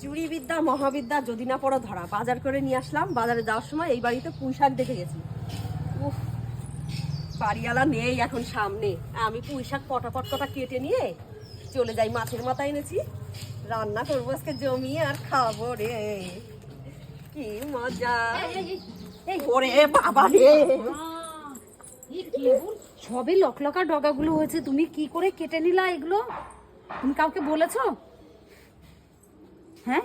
চুরি বিদ্যা মহাবিদ্যা যদি না পড়ো ধরা। বাজার করে নিয়ে আসলাম বাজারে যাওয়ার সময় এই বাড়িতে পুঁই শাক দেখে গেছি। উফ বাড়িওয়ালা নেই এখন সামনে। আমি পুঁই শাক পটাপট কটা কেটে নিয়ে চলে যাই মাছের মাথা এনেছি। রান্না করব আজকে জমিয়ে আর খাব রে। কি মজা। ওরে বাবা রে। সবই লকলকা ডগাগুলো হয়েছে তুমি কি করে কেটে নিলা এগুলো? তুমি কাউকে বলেছ? হ্যাঁ?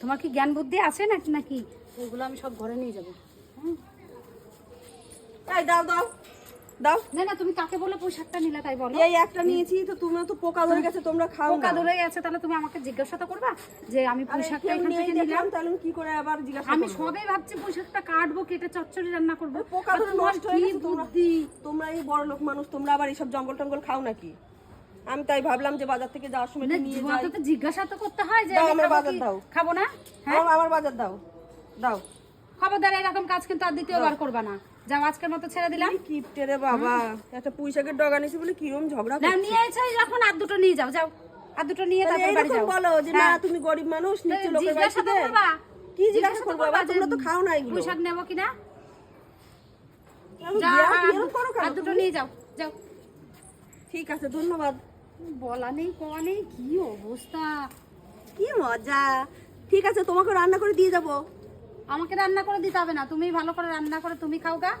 তোমার কি জ্ঞান বুদ্ধি আছে নাকি নাকি? ওগুলো আমি সব ঘরে নিয়ে যাব। হুম। এই দাও দাও। দাও। না না তুমি কাকে বলে পোশাকটা নিলা তাই বলো। এই একটা নিয়েছি তো তুমি তো পোকা ধরে গেছে তোমরা খাও পোকা ধরে গেছে তাহলে তুমি আমাকে জিজ্ঞাসা তো করবা যে আমি পোশাকটা এখান থেকে নিলাম। তাহলে কি করে আবার জিজ্ঞাসা আমি? সবে ভাবছি পোশাকটা কাটবো কেটে চচ্চড়ি রান্না করব। পোকা ধরে নষ্ট হয়ে গেছে তোমরা তোমরা এই বড় লোক মানুষ তোমরা আবার এইসব জঙ্গল টঙ্গল খাও নাকি? আমি তাই ভাবলাম যে বাজার থেকে যাওয়ার সময় নিয়ে যাই। তো জিজ্ঞাসা তো করতে হয় যে আমার বাজার দাও। খাব না? হ্যাঁ? আমার- বাজার দাও। দাও। খবরদার এরকম কাজ কিন্তু আর দ্বিতীয়বার করবা না। যাও আজকের মতো ছেড়ে দিলাম। কি কিপটে রে বাবা। একটা পুঁইশাকের ডগা নিয়েছি বলে কিরম ঝগড়া না নিয়ে এসে যখন আর দুটো নিয়ে যাও যাও। আর দুটো নিয়ে তারপর বাড়ি যাও। বলো যে না হ্যাঁ। তুমি গরিব মানুষ নিচে লোকের বাড়ি থেকে কি জিজ্ঞাসা করব? আবার তোমরা তো খাও না এগুলো। পোশাক নেব কিনা? যাও আর দুটো নিয়ে যাও যাও। ঠিক আছে ধন্যবাদ। বলা নেই কওয়া নেই কি অবস্থা? কি মজা। ঠিক আছে তোমাকে রান্না করে দিয়ে যাব। আমাকে রান্না করে দিতে হবে না তুমি ভালো করে রান্না করে তুমি খাও গা।